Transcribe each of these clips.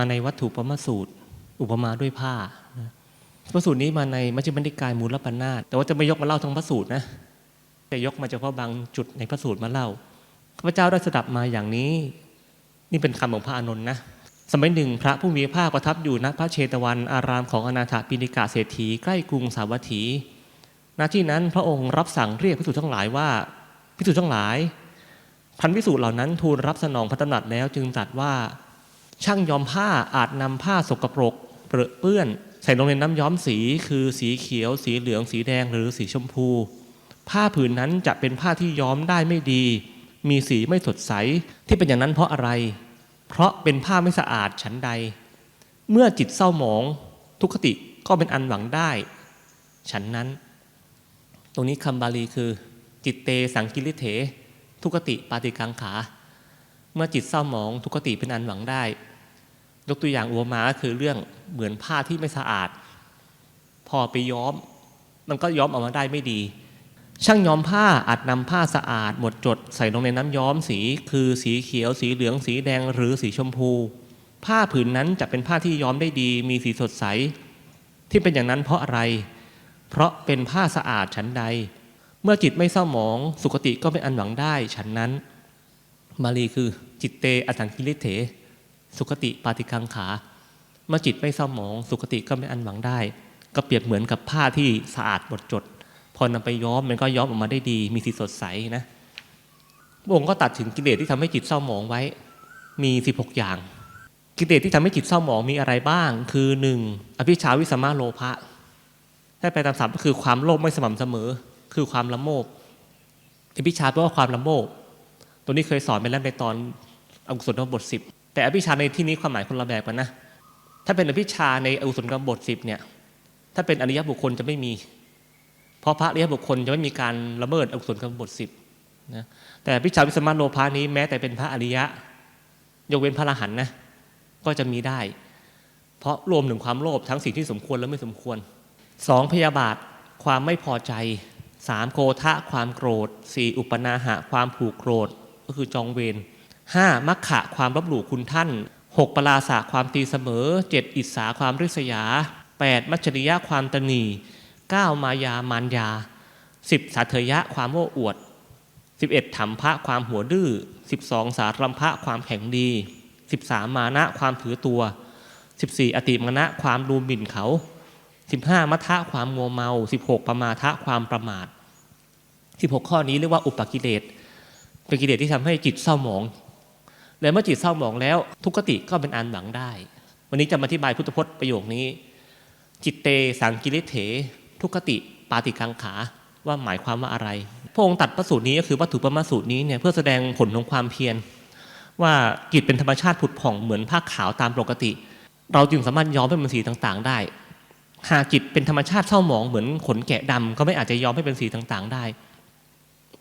มาในวัตถุปรมาสูตร อุปมาด้วยผ้าพระสูตรนี้มาในมัชฌิมนิกายมูลปัญนาตแต่ว่าจะไม่ยกมาเล่าทั้งพระสูตรนะจะยกมาเฉพาะบางจุดในพระสูตรมาเล่าข้าพเจ้าได้สดับมาอย่างนี้ นี่เป็นคำของพระอานนท์นะสมัยหนึ่งพระผู้มีพระภาคประทับอยู่ณพระเชตวันอารามของอนาถปิณิกาเศรษฐีใกล้กรุงสาวัตถี ณที่นั้นพระองค์รับสั่งเรียกพิสุทั้งหลายว่าพิสุทั้งหลาย พันพิสูจน์เหล่านั้นทูลรับสนองพระตำหนักแล้วจึงตรัสว่า ช่างย้อมผ้าอาจนำผ้าสกปรกเปรอะเปื้อน ใส่ลงในน้ำย้อมสี คือสีเขียว สีเหลือง สีแดงหรือสีชมพู ผ้าผืนนั้นจะเป็นผ้าที่ย้อมได้ไม่ดี มีสีไม่สดใสที่เป็นอย่างนั้นเพราะอะไร เพราะเป็นผ้าไม่สะอาดฉันใด เมื่อจิตเศร้าหมองทุกขติก็เป็นอันหวังได้ ฉันนั้น ตรงนี้คำบาลีคือ จิตเตสังกิริเถ ทุกติปาติกังขา เมื่อจิตเศร้าหมองทุกขติเป็นอันหวังได้ ยกตัวอย่างอุปมาก็คือเรื่องเหมือนผ้าที่ไม่สะอาด พอไปย้อม มันก็ย้อมออกมาได้ไม่ดี ช่างย้อมผ้าอาจนำผ้าสะอาด หมดจดใส่ลงในน้ำย้อมสี คือสีเขียว สีเหลือง สีแดงหรือสีชมพู ผ้าผืนนั้นจะเป็นผ้าที่ย้อมได้ดี มีสีสดใส ที่เป็นอย่างนั้นเพราะอะไร เพราะเป็นผ้าสะอาดฉันใด เมื่อจิตไม่เศร้าหมอง สุคติก็เป็นอันหวังได้ฉันนั้น มาลีคือ จิตเตอสังกิริเถ สุคติปาติกังขา เมื่อจิตไม่เศร้าหมอง สุคติก็ไม่อันหวังได้ ก็เปรียบเหมือนกับผ้าที่สะอาดหมดจด พอนำไปย้อมมันก็ย้อมออกมาได้ดี มีสีสดใสนะพระองค์ก็ตัดถึงกิเลสที่ทำให้จิตเศร้าหมองไว้ มี 16 อย่าง กิเลสที่ทำให้จิตเศร้าหมองมีอะไรบ้าง คือหนึ่งอภิชาวิสมาโลภะถ้าไปตามศัพท์ก็คือความโลภไม่สม่ำเสมอ คือความละโมบอภิชาแปลว่าความละโมบตัวนี้เคยสอนไปแล้วในตอน อกุศลกรรมบทสิบแต่อภิชาในที่นี้ความหมายคนละแบบกันนะถ้าเป็นอภิชาในอกุศลกรรมบทสิบเนี่ย ถ้าเป็นอริยบุคคลจะไม่มี เพราะพระอริยบุคคลจะไม่มีการละเมิดอกุศลกรรมบทสิบนะแต่อภิชาวิสมาโลภานี้แม้แต่เป็นพระอริยะ ยกเว้นพระอรหันต์นะก็จะมีได้ เพราะรวมถึงความโลภทั้งสิ่งที่สมควรและไม่สมควรสองพยาบาทความไม่พอใจสามโกทะความโกรธสี่อุปนาหะ ความผูกโกรธก็คือจองเวร ห้ามัคคะความลบหลู่คุณท่านหกปราสาความตีเสมอเจ็ดอิสาความริษยาแปดมัจฉริยะความตนีเก้ามายามานยาสิบสาเถยะความโอ้อวดสิบเอ็ดถมภะความหัวดื้อสิบสองสารัมภะความแข็งดีสิบสามมานะความถือตัวสิบสี่อติมนะความดูหมิ่นเขาสิบห้ามัทะความงัวเมาสิบหกปมาทะความประมาทสิบหกข้อนี้เรียกว่าอุปกิเลสเป็นกิเลสที่ทำให้จิตเศร้าหมอง และเมื่อจิตเศร้าหมองแล้ว ทุกขติก็เป็นอันหวังได้ วันนี้จะมาอธิบายพุทธพจน์ประโยคนี้ จิตเตสังกิริเถ ทุกขติปาติกังขาว่าหมายความว่าอะไร พระองค์ตัดประสูตรนี้ก็คือวัตถุประมาสูตรนี้เนี่ยเพื่อแสดงผลของความเพียรว่าจิตเป็นธรรมชาติผุดผ่องเหมือนผ้าขาวตามปกติ เราจึงสามารถย้อมให้เป็นสีต่างๆ ได้ หากจิตเป็นธรรมชาติเศร้าหมองเหมือนขนแกะดำก็ไม่อาจจะย้อมให้เป็นสีต่างๆ ได้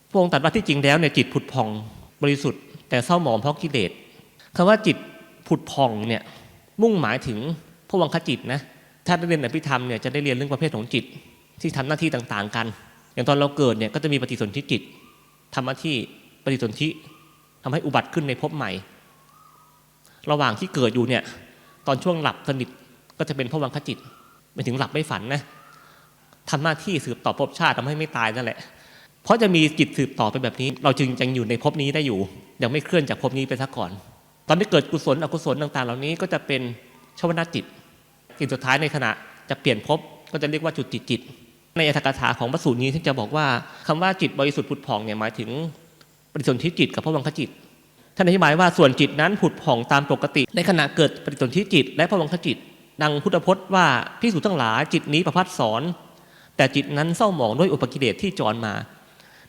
พระองค์ตรัสว่าที่จริงแล้วเนี่ยจิตผุดผ่องบริสุทธิ์ แต่เศร้าหมองเพราะกิเลสคำว่าจิตผุดผ่องเนี่ยมุ่งหมายถึงพวังคจิตนะถ้าได้เรียนอภิธรรมเนี่ยจะได้เรียนเรื่องประเภทของจิตที่ทำหน้าที่ต่างๆกัน อย่างตอนเราเกิดเนี่ยก็จะมีปฏิสนธิจิตทำหน้าที่ปฏิสนธิทำให้อุบัติขึ้นในภพใหม่ ระหว่างที่เกิดอยู่เนี่ยตอนช่วงหลับสนิทก็จะเป็นพวังคจิตไปถึงหลับไม่ฝันนะทำหน้าที่สืบต่อภพชาติทำให้ไม่ตายนั่นแหละ เพราะจะมีจิตสืบต่อไปแบบนี้ เราจึงยังอยู่ในภพนี้ได้อยู่ ยังไม่เคลื่อนจากภพนี้ไปซะก่อน ตอนที่เกิดกุศลอกุศลต่าง ๆ เหล่านี้ก็จะเป็นชวนาจิตสิ่สุดท้ายในขณะจะเปลี่ยนภพก็จะเรียกว่าจุดติจิต ในอัตถกถาของพระสูตรนี้ที่จะบอกว่าคำว่าจิตบริสุทธิ์ผุดผ่องเนี่ยหมายถึงปฏิสนธิจิตกับพระวังคจิตท่านอธิบายว่าส่วนจิตนั้นผุดผ่องตามปกติ ในขณะเกิดปฏิสนธิจิต และพระวังคจิต ดังพุทธพจน์ว่าพิสูจทั้งหลายจิตนี้ประพัดสอนแต่จิตนั้นเศร้าหมองด้วยอุปกิเลสที่จรมา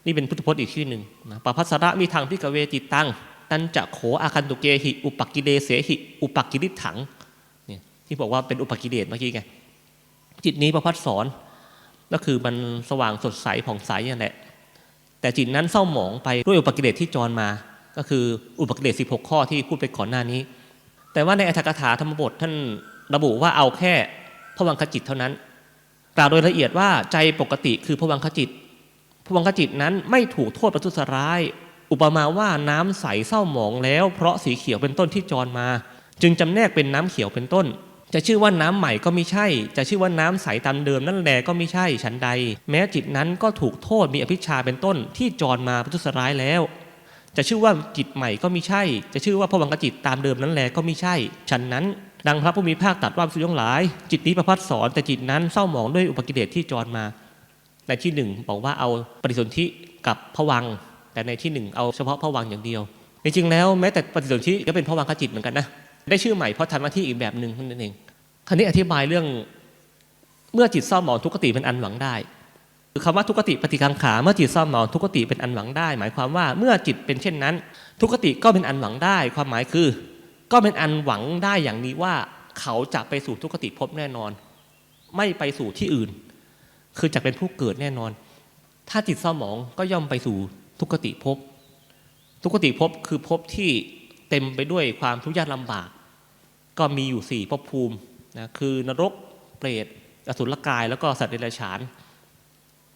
นี่เป็นพุทธพจน์อีกชื่อหนึ่งนะปภัสระมีทางพิกเวจิตตังตันจะโขอาคันตุเกหิ อุปกิเลเสหิ อุปกิริถังเนี่ยที่บอกว่าเป็นอุปกิเลสเมื่อกี้ไงจิตนี้ประพัดสอนก็คือมันสว่างสดใสผ่องใสนั่นแหละแต่จิตนั้นเศร้าหมองไปด้วยอุปกิเลสที่จรมา ก็คืออุปกิเลส16 ข้อที่พูดไปก่อนหน้านี้ แต่ว่าในอัตถกถาธรรมบทท่านระบุว่าเอาแค่พวังคจิตเท่านั้น กล่าวโดยละเอียดว่าใจปกติคือพวังคจิต พวังคจิตนั้นไม่ถูกโทษประทุษร้าย อุปมาว่าน้ำใสเศร้าหมองแล้ว เพราะสีเขียวเป็นต้นที่จรมา จึงจำแนกเป็นน้ำเขียวเป็นต้น จะชื่อว่าน้ำใหม่ก็ไม่ใช่ จะชื่อว่าน้ำใสตามเดิมนั่นแหลก็ไม่ใช่ฉันใด แม้จิตนั้นก็ถูกโทษมีอภิชาเป็นต้นที่จรมาประทุษร้ายแล้ว จะชื่อว่าจิตใหม่ก็ไม่ใช่ จะชื่อว่าพวังกจิตตามเดิมนั้นแหลก็ไม่ใช่ ฉันนั้นดังพระผู้มีภาคตรัสว่าสุยงหลาย จิตนี้ประพัดสอนแต่จิตนั้นเศร้าหมองด้วยอุปกิเลสที่จรมา ในที่หนึ่งบอกว่าเอาปฏิสนธิกับผวัง แต่ในที่หนึ่งเอาเฉพาะผวังอย่างเดียวจริงๆแล้วแม้แต่ปฏิสนธิก็เป็นผวังคจิตเหมือนกันนะได้ชื่อใหม่เพราะทำหน้าที่อีกแบบหนึ่งนั่นเองคราวนี้อธิบายเรื่องเมื่อจิตเศร้าหมองทุกขติเป็นอันหวังได้คือคำว่าทุกขติปฏิกังขาเมื่อจิตเศร้าหมองทุกขติเป็นอันหวังได้ หมายความว่าเมื่อจิตเป็นเช่นนั้น ทุกขติก็เป็นอันหวังได้ ความหมายคือ ก็เป็นอันหวังได้อย่างนี้ว่าเขาจะไปสู่ทุกขติภพแน่นอน ไม่ไปสู่ที่อื่น คือจะเป็นผู้เกิดแน่นอน ถ้าจิตเศร้าหมองก็ย่อมไปสู่ทุกขติภพ ทุกขติภพคือภพที่เต็มไปด้วยความทุกข์ยากลำบาก ก็มีอยู่สี่ภพภูมินะคือนรกเปรตอสุรกายแล้วก็สัตว์เดรัจฉาน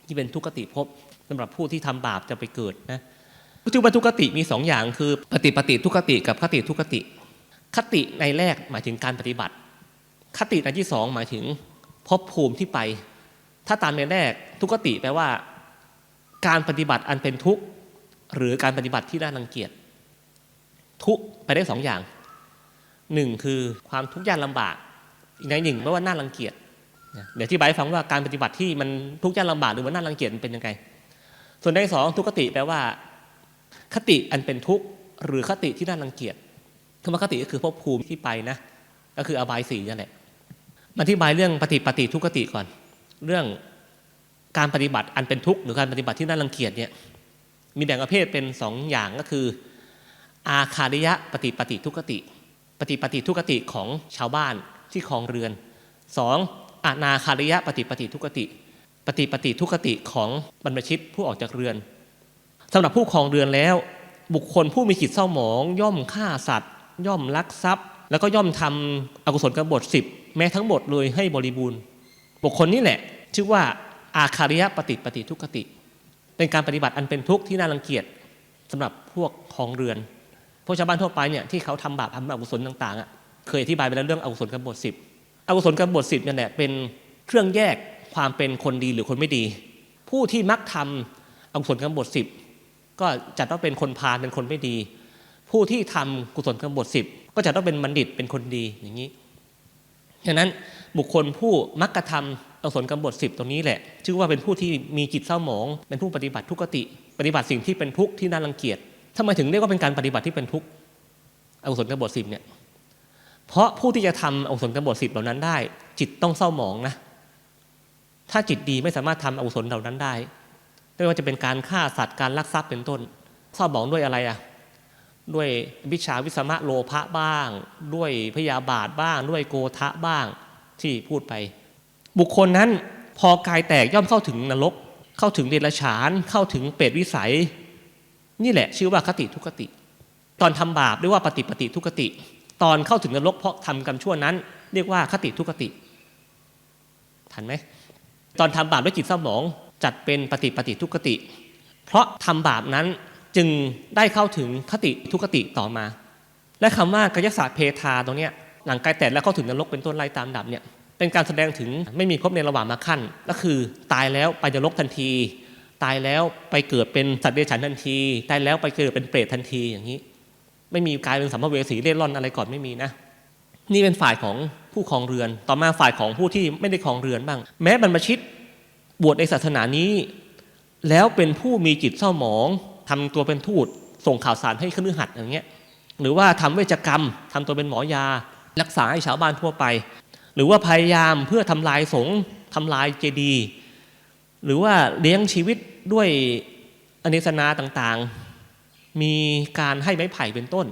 ที่เป็นทุกขติภพสำหรับผู้ที่ทำบาปจะไปเกิดนะชื่อว่าทุกขติมีสองอย่างคือปฏิปฏิทุกขติกับคติทุกขติ คติในแรกหมายถึงการปฏิบัติ คติในที่สองหมายถึงภพภูมิที่ไป ถ้าตามในแรกทุกขติแปลว่า การปฏิบัติอันเป็นทุกข์ หรือการปฏิบัติที่น่ารังเกียจ ทุกไปได้สองอย่างหนึ่งคือความทุกข์ยากลำบาก อีกในหนึ่งแปลว่าน่ารังเกียจเดี๋ยวที่บายฟังว่าการปฏิบัติที่มันทุกข์ยากลำบากหรือว่าน่ารังเกียจมันเป็นยังไง ส่วนในสองทุกขติแปลว่า คติอันเป็นทุกข์ หรือคติที่น่ารังเกียจคำว่าคติก็คือภพภูมิที่ไปนะ ก็คืออบายสีนั่นแหละมาอธิบายเรื่องปฏิปฏิทุกขติก่อน เรื่องการปฏิบัติอันเป็นทุกข์หรือการปฏิบัติที่น่ารังเกียจเนี่ยมีแบ่งประเภทเป็นสองอย่างก็คือ อาคาริยะปฏิปฏิทุกติ ปฏิปฏิทุกติของชาวบ้านที่คลองเรือนสองอนาคาริยะปฏิปฏิทุกติ ปฏิปฏิทุกติของบรรพชิตผู้ออกจากเรือนสำหรับผู้คลองเรือนแล้ว บุคคลผู้มีจิตเศร้าหมอง ย่อมฆ่าสัตว์ ย่อมลักทรัพย์ แล้วก็ย่อมทำอกุศลกบฏสิบแม้ทั้งหมดเลยให้บริบูรณ์ บุคคลนี้แหละ ชื่อว่าอาคาริยปฏิปฏิทุกขติ เป็นการปฏิบัติอันเป็นทุกข์ที่น่ารังเกียจสำหรับพวกคองเรือน พวกชาวบ้านทั่วไปเนี่ยที่เขาทำบาปทำอกุศลต่างๆอะเคยอธิบายไปแล้วเรื่องอกุศลกบฏสิบอกุศลกบฏสิบเนี่ยแหละเป็นเครื่องแยกความเป็นคนดีหรือคนไม่ดี ผู้ที่มักทำอกุศลกบฏสิบก็จัดว่าเป็นคนพาลเป็นคนไม่ดี ผู้ที่ทำกุศลกบฏสิบก็จะต้องเป็นบัณฑิตเป็นคนดีอย่างนี้ ฉะนั้นบุคคลผู้มักกระทำอกุศลกบฏสิบตรงนี้แหละ ชื่อว่าเป็นผู้ที่มีจิตเศร้าหมอง เป็นผู้ปฏิบัติทุกขติ ปฏิบัติสิ่งที่เป็นทุกข์ที่น่ารังเกียจทำไมถึงเรียกว่าเป็นการปฏิบัติที่เป็นทุกข์อกุศลกบฏสิบเนี่ยเพราะผู้ที่จะทำอกุศลกบฏสิบเหล่านั้นได้ จิตต้องเศร้าหมองนะ ถ้าจิตดีไม่สามารถทำอกุศลเหล่านั้นได้ ไม่ว่าจะเป็นการฆ่าสัตว์การลักทรัพย์เป็นต้นเศร้าหมองด้วยอะไรอะ ด้วยวิชาวิสมะโลภะบ้าง ด้วยพยาบาทบ้าง ด้วยโกทะบ้างที่พูดไป บุคคลนั้นพอกายแตกย่อมเข้าถึงนรก เข้าถึงเดรัจฉานเข้าถึงเปรตวิสัย นี่แหละชื่อว่าคติทุกติ ตอนทำบาปเรียกว่าปฏิปฏิทุกติ ตอนเข้าถึงนรกเพราะทำกรรมชั่วนั้น เรียกว่าคติทุกติ ทันไหมตอนทำบาปด้วยจิตเศร้าหมองจัดเป็นปฏิปฏิทุกติ เพราะทำบาปนั้น จึงได้เข้าถึงคติทุกขติต่อมา และคำว่ากายศาสตร์เพทาตรงเนี้ยหลังกายแตกแล้วเข้าถึงนรกเป็นต้นไล่ตามดับเนี่ยเป็นการแสดงถึงไม่มีภพในระหว่างมาขั้นก็คือตายแล้วไปนรกทันที ตายแล้วไปเกิดเป็นสัตว์เดรัจฉานทันที ตายแล้วไปเกิดเป็นเปรตทันทีอย่างนี้ ไม่มีกลายเป็นสัมภเวสีเล่ร่อนอะไรก่อนไม่มีนะนี่เป็นฝ่ายของผู้ครองเรือน ต่อมาฝ่ายของผู้ที่ไม่ได้ครองเรือนบ้าง แม้บรรพชิตบวชในศาสนานี้ แล้วเป็นผู้มีจิตเศร้าหมอง ทำตัวเป็นทูตส่งข่าวสารให้ขนือหัดอย่างเงี้ยหรือว่าทำเวชกรรมทำตัวเป็นหมอยา รักษาให้ชาวบ้านทั่วไป หรือว่าพยายามเพื่อทำลายสงฆ์ทำลายเจดีย์หรือว่าเลี้ยงชีวิตด้วยอเนสนาต่างๆ มีการให้ไม้ไผ่เป็นต้น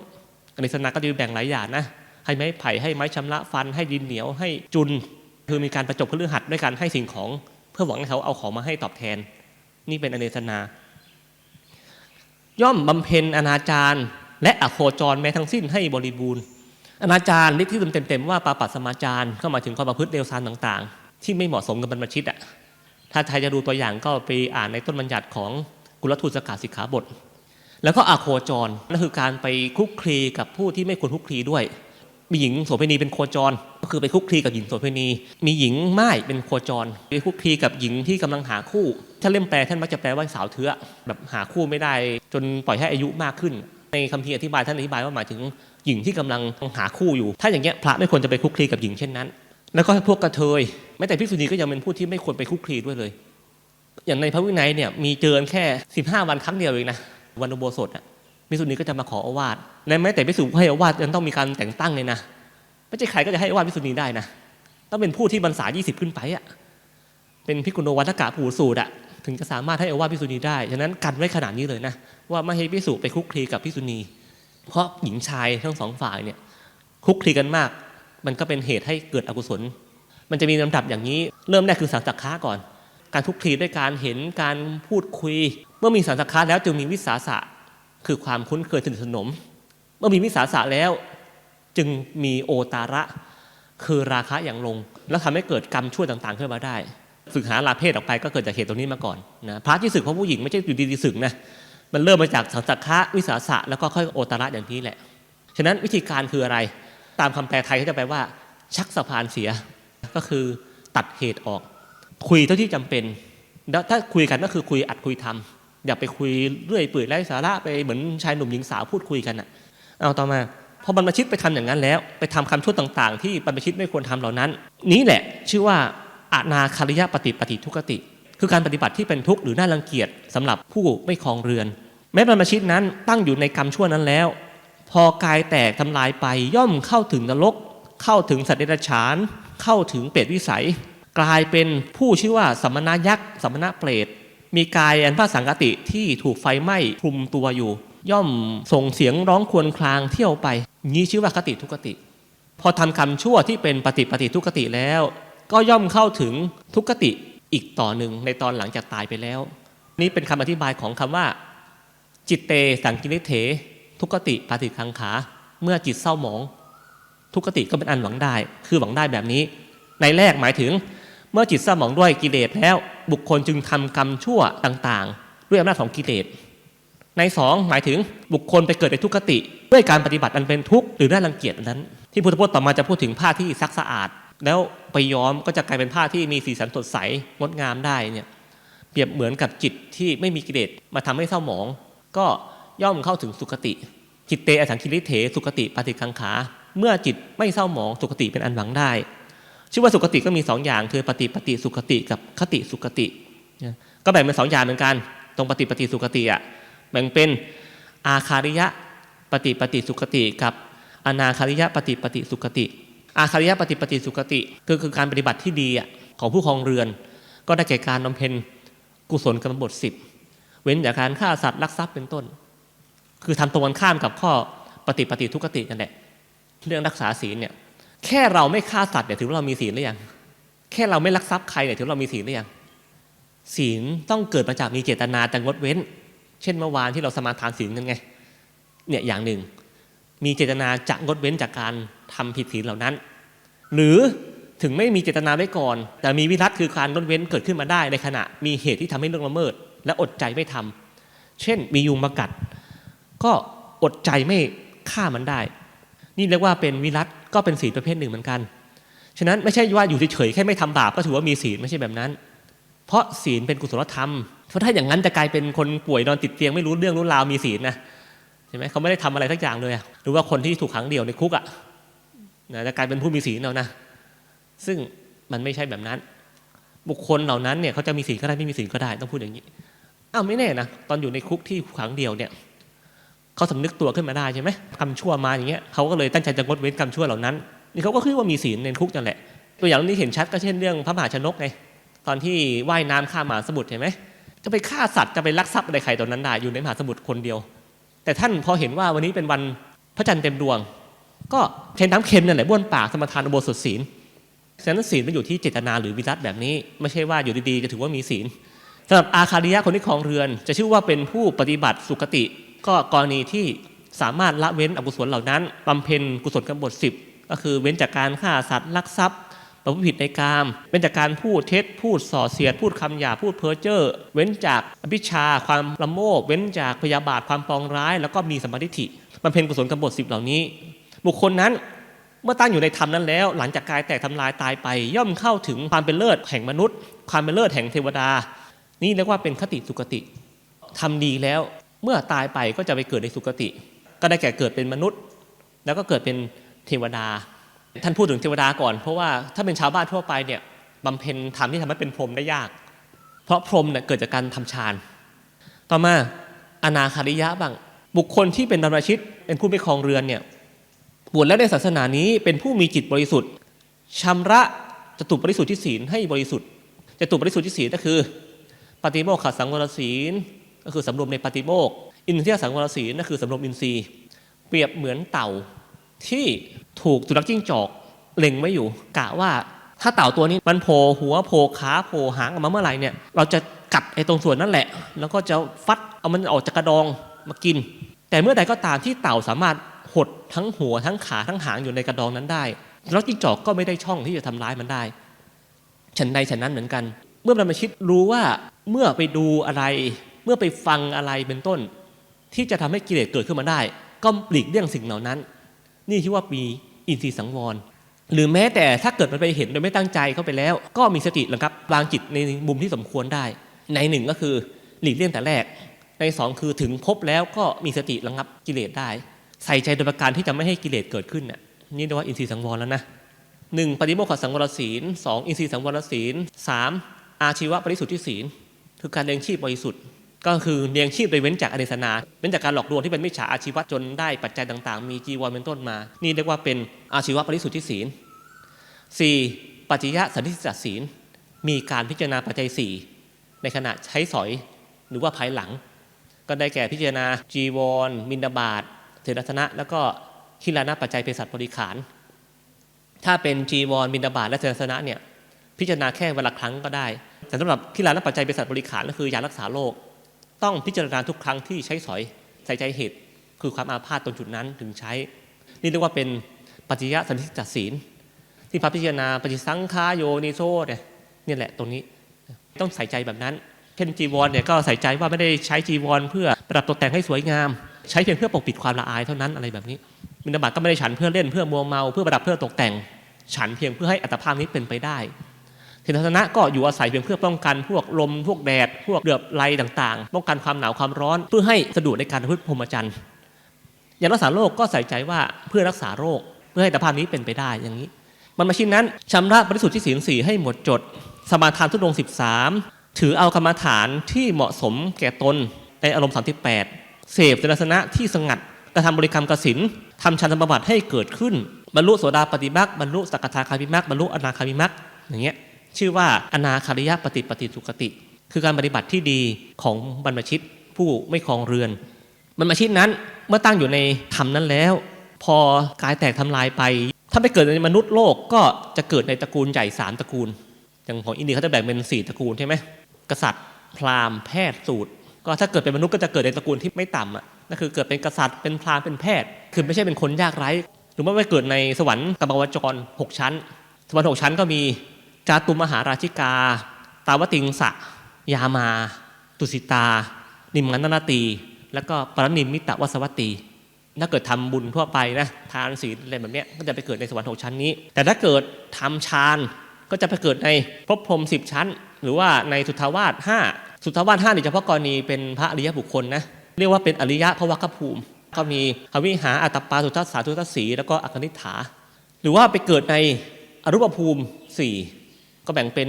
อเนสนาก็จะแบ่งหลายอย่างนะให้ไม้ไผ่ให้ไม้ชำระฟัน ให้ดินเหนียวให้จุน คือมีการประจบคฤหัสถ์ด้วยการให้สิ่งของ เพื่อหวังให้เขาเอาของมาให้ตอบแทน นี่เป็นอเนสนา ย่อมบำเพ็ญอนาจารและอโคจรแม้ทั้งสิ้นให้บริบูรณ์ อนาจารเรียกที่เต็มๆว่าปาปัสมาจารเข้ามาถึงความประพฤติเลวทรามต่างๆ ที่ไม่เหมาะสมกับบรรพชิตอะถ้าใครจะดูตัวอย่างก็ไปอ่านในต้นบัญญัติของกุลทูตสกาสิกขาบท แล้วก็อโคจรนั่นคือการไปคุกคลีกับผู้ที่ไม่ควรคุกคลีด้วย มีหญิงโสเภณีเป็นโคจร ก็คือไปคุกคีกับหญิงโสเภณี มีหญิงไม่ายเป็นโคจรไปคุกคีกับหญิงที่กำลังหาคู่ถ้าเล่มแปลท่านมักจะแปลว่าสาวเทือแบบหาคู่ไม่ได้ จนปล่อยให้อายุมากขึ้น ในคัมภีอธิบายท่านอธิบายว่าหมายถึงหญิงที่กำลังหาคู่อยู่ ถ้าอย่างเงี้ยพระไม่ควรจะไปคุกคีกับหญิงเช่นนั้น แล้วก็พวกกระเทยแม้แต่ภิกษุณีก็ยังเป็นผู้ที่ไม่ควรไปคุกคีด้วยเลย อย่างในพระวินัยเนี่ยมีเจอแค่ 15 วันครั้งเดียวเองนะวันอุโบสถอะ ภิกษุณีก็จะมาขออาวาสและแม้แต่ภิกษุให้อาวาสยังต้องมีการแต่งตั้งเลยนะไม่ใช่ใครก็จะให้อาวาสภิกษุณีได้นะต้องเป็นผู้ที่บรรษา 20 ขึ้นไปอะเป็นพิกุโนวัตกะผูสูตรอะถึงจะสามารถให้อาวาสภิกษุณีได้ฉะนั้นกันไว้ขนาดนี้เลยนะว่าไม่ให้ภิกษุไปคุกคลีกับภิกษุณี เพราะหญิงชายทั้งสองฝ่ายเนี่ยคุกคลีกันมาก มันก็เป็นเหตุให้เกิดอกุศล มันจะมีลำดับอย่างนี้ เริ่มแรกคือสังสักขาก่อน การคุกคลีด้วยการเห็นการพูดคุย เมื่อมีสังสักขาแล้วจึงมีวิสาสะ คือความคุ้นเคยสนิทสนม เมื่อมีวิสาสะแล้วจึงมีโอตาระคือราคะอย่างลง แล้วทำให้เกิดกรรมชั่วต่างๆ ขึ้นมาได้ศึกหาลาเพศออกไปก็เกิดจากเหตุตรงนี้มาก่อนนะพระที่ศึกเพราะผู้หญิงไม่ใช่อยู่ดีๆศึกนะมันเริ่มมาจากสังสักขาวิสาสะแล้วก็ค่อยโอตาระอย่างนี้แหละ ฉะนั้นวิธีการคืออะไร ตามคำแปลไทยเขาจะแปลว่า ชักสะพานเสียก็คือตัดเหตุออก คุยเท่าที่จำเป็นแล้วถ้าคุยกันก็คือคุยอัดคุยทำ อย่าไปคุยเรื่อยเปื่อยไร้สาระไปเหมือนชายหนุ่มหญิงสาวพูดคุยกันอะเอาต่อมาพอบรรพชิตไปทำอย่างนั้นแล้ว ไปทำคำชั่วต่าง ๆ ที่บรรพชิตไม่ควรทำเหล่านั้น นี้แหละชื่อว่าอานาคาริยปฏิปฏิทุกติ คือการปฏิบัติที่เป็นทุกข์หรือน่ารังเกียจสำหรับผู้ไม่ครองเรือน แม้บรรพชิตนั้นตั้งอยู่ในกรรมชั่วนั้นแล้ว พอกายแตกทำลายไปย่อมเข้าถึงนรก เข้าถึงสัตว์เดรัจฉาน เข้าถึงเปรตวิสัย กลายเป็นผู้ชื่อว่าสัมมนายักษ์สัมมนาเปรต มีกายอันพระสังกติที่ถูกไฟไหม้คลุมตัวอยู่ ย่อมส่งเสียงร้องครวญครางเที่ยวไป นี้ชื่อว่าคติทุกติ พอทำคำชั่วที่เป็นปฏิปฏิทุกติแล้ว ก็ย่อมเข้าถึงทุกติอีกต่อหนึ่งในตอนหลังจากตายไปแล้ว นี่เป็นคำอธิบายของคำว่า จิตเตสังกิริเถ ทุกติปฏิคังขา เมื่อจิตเศร้าหมอง ทุกติก็เป็นอันหวังได้ คือหวังได้แบบนี้ ในแรกหมายถึง มื่อจิตเศร้าหมองด้วยกิเลสแล้ว บุคคลจึงทำกรรมชั่วต่างๆ ด้วยอำนาจของกิเลสในสองหมายถึงบุคคลไปเกิดในทุกขติ ด้วยการปฏิบัติอันเป็นทุกข์หรือน่ารังเกียจนั้น ที่พุทธพจน์ต่อมาจะพูดถึงผ้าที่ซักสะอาด แล้วไปย้อมก็จะกลายเป็นผ้าที่มีสีสันสดใสงดงามได้เนี่ยเปรียบเหมือนกับจิตที่ไม่มีกิเลสมาทำให้เศร้าหมอง ก็ย่อมเข้าถึงสุคติ จิตเตอสังคิริเถสุคติปฏิคังขา เมื่อจิตไม่เศร้าหมองสุคติเป็นอันหวังได้ ชื่อว่าสุคติก็มีสองอย่างคือปฏิปฏิสุคติกับคติสุคตินะก็แบ่งเป็นสองอย่างเหมือนกัน ตรงปฏิปฏิสุคติอะแบ่งเป็นอาคาริยะปฏิปฏิสุคติกับอนาคาริยะปฏิปฏิสุคติ อาคาริยะปฏิปฏิสุคติคือคือการปฏิบัติที่ดีอะของผู้ครองเรือน ก็ได้แก่การบำเพ็ญกุศลกรรมบทสิบเว้นจากการฆ่าสัตว์ลักทรัพย์เป็นต้น คือทำตรงกันข้ามกับข้อปฏิปฏิทุกตินั่นแหละเรื่องรักษาศีลเนี่ย แค่เราไม่ฆ่าสัตว์เนี่ยถือว่าเรามีศีลหรือยัง แค่เราไม่ลักทรัพย์ใครเนี่ยถือว่าเรามีศีลหรือยัง ศีลต้องเกิดมาจากมีเจตนาแต่งดเว้น เช่นเมื่อวานที่เราสมาทานศีลกันไง เนี่ยอย่างหนึ่ง มีเจตนาจะงดเว้นจากการทำผิดศีลเหล่านั้น หรือถึงไม่มีเจตนาไว้ก่อน แต่มีวิรัตคือการงดเว้นเกิดขึ้นมาได้ในขณะ มีเหตุที่ทำให้เรื่องละเมิด และอดใจไม่ทำเช่น มียุงมากัด ก็อดใจไม่ฆ่ามันได้ นี่เรียกว่าเป็นวิรัตก็เป็นศีลประเภทหนึ่งเหมือนกัน ฉะนั้นไม่ใช่ว่าอยู่เฉยๆแค่ไม่ทำบาปก็ถือว่ามีศีลไม่ใช่แบบนั้น เพราะศีลเป็นกุศลธรรม เพราะถ้าอย่างนั้นจะกลายเป็นคนป่วยนอนติดเตียงไม่รู้เรื่องรู้ราวมีศีลนะใช่ไหมเขาไม่ได้ทำอะไรสักอย่างเลยหรือว่าคนที่ถูกขังเดี่ยวในคุกอะนะจะกลายเป็นผู้มีศีลเอานะ ซึ่งมันไม่ใช่แบบนั้น บุคคลเหล่านั้นเนี่ยเขาจะมีศีลก็ได้ไม่มีศีลก็ได้ต้องพูดอย่างนี้อ้าวไม่แน่นะตอนอยู่ในคุกที่ขังเดี่ยวเนี่ย เขาสำนึกตัวขึ้นมาได้ใช่ไหมทำชั่วมาอย่างเงี้ยเขาก็เลยตั้งใจจะงดเว้นกรรมชั่วเหล่านั้นนี่เขาก็คือว่ามีศีลในคุกนั่นแหละ ตัวอย่างนี้เห็นชัดก็เช่นเรื่องพระมหาชนกไงตอนที่ว่ายน้ำข้ามมหาสมุทรเห็นไหมจะไปฆ่าสัตว์จะไปลักทรัพย์อะไรใครตอนนั้นได้อยู่ในมหาสมุทรคนเดียว แต่ท่านพอเห็นว่าวันนี้เป็นวันพระจันทร์เต็มดวง ก็ใช้น้ำเค็มนั่นแหละบ้วนปากสมทานอุโบสถศีลฉะนั้นศีลมันอยู่ที่เจตนาหรือวิรัตแบบนี้ ไม่ใช่ว่าอยู่ดีๆจะถือว่ามีศีลสำหรับอาคาริยะคนที่ครองเรือน จะชื่อว่าเป็นผู้ปฏิบัติสุคติ ก็กรณีที่สามารถละเว้นอกุศลเหล่านั้นบำเพ็ญกุศลกรรมบทสิบก็คือเว้นจากการฆ่าสัตว์ลักทรัพย์ประพฤติผิดในกามเว้นจากการพูดเท็จพูดส่อเสียด พูดคำหยาพูดเพ้อเจ้อเว้นจากอภิชาความละโมบ เว้นจากพยาบาทความปองร้าย แล้วก็มีสมาธิฐิบำเพ็ญกุศลกรรมบทสิบเหล่านี้ บุคคลนั้นเมื่อตั้งอยู่ในธรรมนั้นแล้ว หลังจากกายแตกทำลายตายไป ย่อมเข้าถึงความเป็นเลิศแห่งมนุษย์ ความเป็นเลิศแห่งเทวดา นี่เรียกว่าเป็นคติสุคติทำดีแล้ว เมื่อตายไปก็จะไปเกิดในสุคติ ก็ได้แก่เกิดเป็นมนุษย์ แล้วก็เกิดเป็นเทวดา ท่านพูดถึงเทวดาก่อน เพราะว่าถ้าเป็นชาวบ้านทั่วไปเนี่ยบำเพ็ญธรรมที่ทำให้เป็นพรหมได้ยาก เพราะพรหมเนี่ยเกิดจากการทำฌาน ต่อมาอนาคาริยะบ้างบุคคลที่เป็นบรรพชิตเป็นผู้ไม่ครองเรือนเนี่ยบวชแล้วในศาสนานี้เป็นผู้มีจิตบริสุทธิ์ชำระจตุปริสุทธิ์ที่ศีลให้บริสุทธิ์จตุปริสุทธิ์ที่ศีลก็คือ ปฏิโมกขสังวรศีล ก็คือสำรวมในปฏิโมกข์อินทรียสังวรศีลก็คือสำรวมอินทรีย์ เปรียบเหมือนเต่าที่ถูกสุนัขจิ้งจอกเล็งไว้อยู่กะว่าถ้าเต่าตัวนี้มันโผล่หัวโผล่ขาโผล่หางออกมาเมื่อไหร่เนี่ย เราจะกัดไอ้ตรงส่วนนั่นแหละ แล้วก็จะฟัดเอามันออกจากกระดองมากิน แต่เมื่อใดก็ตามที่เต่าสามารถหดทั้งหัวทั้งขาทั้งหางอยู่ในกระดองนั้นได้แล้วจิ้งจอกก็ไม่ได้ช่องที่จะทำร้ายมันได้ ฉันใดฉันนั้นเหมือนกัน เมื่อบรรพชิตรู้ว่าเมื่อไปดูอะไร เมื่อไปฟังอะไรเป็นต้น ที่จะทำให้กิเลสเกิดขึ้นมาได้ ก็หลีกเลี่ยงสิ่งเหล่านั้น นี่ชื่อว่ามีอินทรีย์สังวร หรือแม้แต่ถ้าเกิดมันไปเห็นโดยไม่ตั้งใจเข้าไปแล้ว ก็มีสติระครับวางจิตในมุมที่สมควรได้ ในหนึ่งก็คือหลีกเลี่ยงแต่แรก ในสองคือถึงพบแล้วก็มีสติระงับกิเลสได้ ใส่ใจโดยประการที่จะไม่ให้กิเลสเกิดขึ้นน่ะนี่เรียกว่าอินทรีย์สังวรแล้วนะหนึ่งปฏิโมกขสังวรศีลสองอินทรีย์สังวรศีลสามอาชีวะบริสุทธิศีลคือการเลี้ยงชีพบริสุทธิ์ ก็คือเลี้ยงชีพโดยเว้นจากอเนสนา เว้นจากการหลอกลวงที่เป็นมิจฉาอาชีวะจนได้ปัจจัยต่างๆ มีจีวรเป็นต้นมา นี่เรียกว่าเป็นอาชีวะบริสุทธิศีลสี่ปัจจิยะสันติสัตศีล มีการพิจารณาปัจจัยสี่ในขณะใช้สอยหรือว่าภายหลัง ก็ได้แก่พิจารณาจีวร มินดาบาตเทรทนะ แล้วก็คิลานะปัจจัยเภสัชบริขาร ถ้าเป็นจีวรบินดาบาตและเทรสนะเนี่ยพิจารณาแค่วันละครั้งก็ได้ แต่สำหรับที่ร้านปัจจัยเป็นสัตว์บริขารก็คือยารักษาโรค ต้องพิจารณาทุกครั้งที่ใช้สอยใส่ใจเหตุ คือความอาพาธตรงจุดนั้นถึงใช้ นี่เรียกว่าเป็นปัจจยสันติจัดศีลที่พระพิจารณาปฏิสังขาโยนิโซเนี่ยนี่แหละตรงนี้ต้องใส่ใจแบบนั้นเช่นจีวรเนี่ยก็ใส่ใจว่าไม่ได้ใช้จีวร เพื่อประดับตกแต่งให้สวยงาม ใช้เพียงเพื่อปกปิดความละอายเท่านั้นอะไรแบบนี้มินาบัตก็ไม่ได้ฉันเพื่อเล่นเพื่อมัวเมาเพื่อประดับเพื่อตกแต่ง ฉันเพียงเพื่อให้อัตภาพนี้เป็นไปได้ เทนทนะก็อยู่อาศัยเพียงเพื่อป้องกันพวกลมพวกแดด พวกเดือบไลต่างๆ ป้องกันความหนาวความร้อนเพื่อให้สะดวกในการพึ่งพรหมจรรย์ยารักษาโรคก็ใส่ใจว่าเพื่อรักษาโรคเพื่อให้อัตภาพนี้เป็นไปได้อย่างนี้มันมาชิ้นนั้นชำระบริสุทธิ์ที่ศีลสี่ให้หมดจด สมาทานทุดงสิบสามถือเอากรรมฐานที่เหมาะสมแก่ตนในอารมณ์สามที่แปดเสพเจรสนะที่สงัดกระทำบริกรรมกสินทำชันธรรมบัติให้เกิดขึ้น บรรลุโสดาปฏิมักบรรลุสักทาคามิมักบรรลุอนาคามิมักอย่างเงี้ย ชื่อว่าอนาคาริยปฏิปฏิสุขติ คือการปฏิบัติที่ดีของบรรพชิตผู้ไม่คลองเรือน บรรพชิตนั้นเมื่อตั้งอยู่ในธรรมนั้นแล้ว พอกายแตกทำลายไป ถ้าไปเกิดในมนุษย์โลกก็จะเกิดในตระกูลใหญ่สามตระกูล อย่างของอินเดียเขาจะแบ่งเป็นสี่ตระกูลใช่ไหมกษัตริย์ พราหมณ์แพทย์สูตร ก็ถ้าเกิดเป็นมนุษย์ก็จะเกิดในตระกูลที่ไม่ต่ำอะนั่นคือเกิดเป็นกษัตริย์เป็นพราหมณ์เป็นแพทย์ คือไม่ใช่เป็นคนยากไร้หรือว่าไปเกิดในสวรรค์กบวจรหกชั้น สวรรค์หกชั้นก็มี จาตุมหาราชิกา ตาวติงสะ ยามา ตุสิตา นิมกันนตี แล้วก็ปรนิมมิตะวสวัตตีถ้าเกิดทำบุญทั่วไปนะทานศีลอะไรแบบเนี้ยก็จะไปเกิดในสวรรค์หกชั้นนี้ แต่ถ้าเกิดทำฌานก็จะไปเกิดในภพพรมสิบชั้น หรือว่าในสุทธาวาสห้าสุทธาวาสห้านี่เฉพาะกรณีเป็นพระอริยบุคคลนะเรียกว่าเป็นอริยะพระวัคภูมิ ก็มีอวิหาอัตตปาสุทัสสาสุทัสสีแล้วก็อคนิฐา หรือว่าไปเกิดในอรูปภูมิสี่ ก็แบ่งเป็น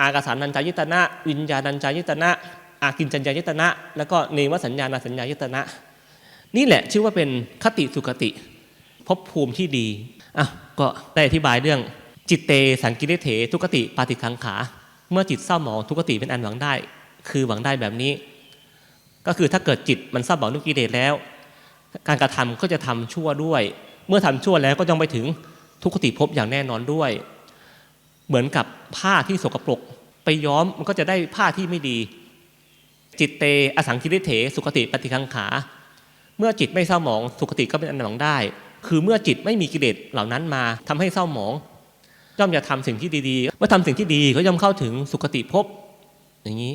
อากาสานัญจายตนะ วิญญาณัญจายตนะ อากินจัญญายตนะ แล้วก็เนวสัญญาณสัญญายตนะ นี่แหละชื่อว่าเป็นคติสุคติภพภูมิที่ดีอะก็ได้อธิบายเรื่องจิตเตสังกิริเถทุกติปาติคังขา เมื่อจิตเศร้าหมองทุกติเป็นอันหวังได้ คือหวังได้แบบนี้ ก็คือถ้าเกิดจิตมันเศร้าหมองด้วยกิเลสแล้ว การกระทำก็จะทำชั่วด้วย เมื่อทำชั่วแล้วก็ยังไปถึงทุกติภพอย่างแน่นอนด้วย เหมือนกับผ้าที่สกปรก ไปย้อมมันก็จะได้ผ้าที่ไม่ดี จิตเตอสังคิริเถ สุขติปฏิคังขา เมื่อจิตไม่เศร้าหมอง สุขติก็เป็นอันหวังได้ คือเมื่อจิตไม่มีกิเลสเหล่านั้นมาทำให้เศร้าหมอง ย่อมจะทำสิ่งที่ดีๆเมื่อทำสิ่งที่ดีก็ย่อมเข้าถึงสุขติภพอย่างนี้